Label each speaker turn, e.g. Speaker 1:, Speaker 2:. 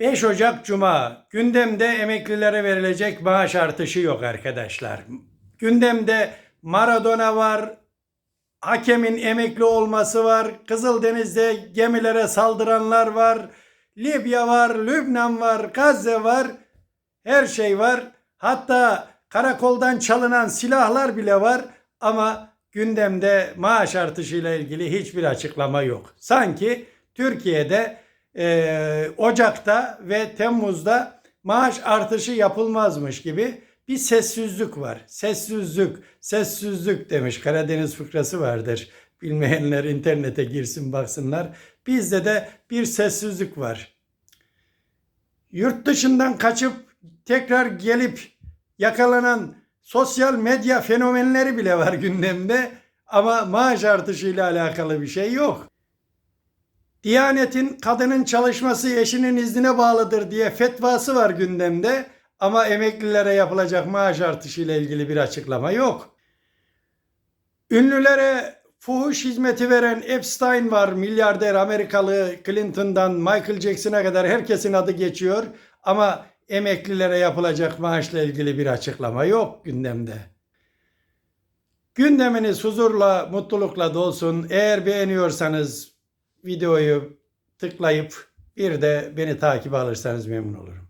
Speaker 1: 5 Ocak Cuma gündemde emeklilere verilecek maaş artışı yok arkadaşlar. Gündemde Maradona var, hakemin emekli olması var, Kızıldeniz'de gemilere saldıranlar var, Libya var, Lübnan var, Gazze var, her şey var. Hatta karakoldan çalınan silahlar bile var ama gündemde maaş artışıyla ilgili hiçbir açıklama yok. Sanki Türkiye'de e, Ocak'ta ve Temmuz'da maaş artışı yapılmazmış gibi bir sessizlik var. Sessizlik, sessizlik demiş. Karadeniz fıkrası vardır. Bilmeyenler internete girsin baksınlar. Bizde de bir sessizlik var. Yurt dışından kaçıp tekrar gelip yakalanan sosyal medya fenomenleri bile var gündemde ama maaş artışıyla alakalı bir şey yok. Diyanetin kadının çalışması eşinin iznine bağlıdır diye fetvası var gündemde ama emeklilere yapılacak maaş artışıyla ilgili bir açıklama yok. Ünlülere fuhuş hizmeti veren Epstein var. Milyarder Amerikalı Clinton'dan Michael Jackson'a kadar herkesin adı geçiyor. Ama emeklilere yapılacak maaşla ilgili bir açıklama yok gündemde. Gündeminiz huzurla, mutlulukla dolsun. Eğer beğeniyorsanız videoyu tıklayıp bir de beni takip alırsanız memnun olurum.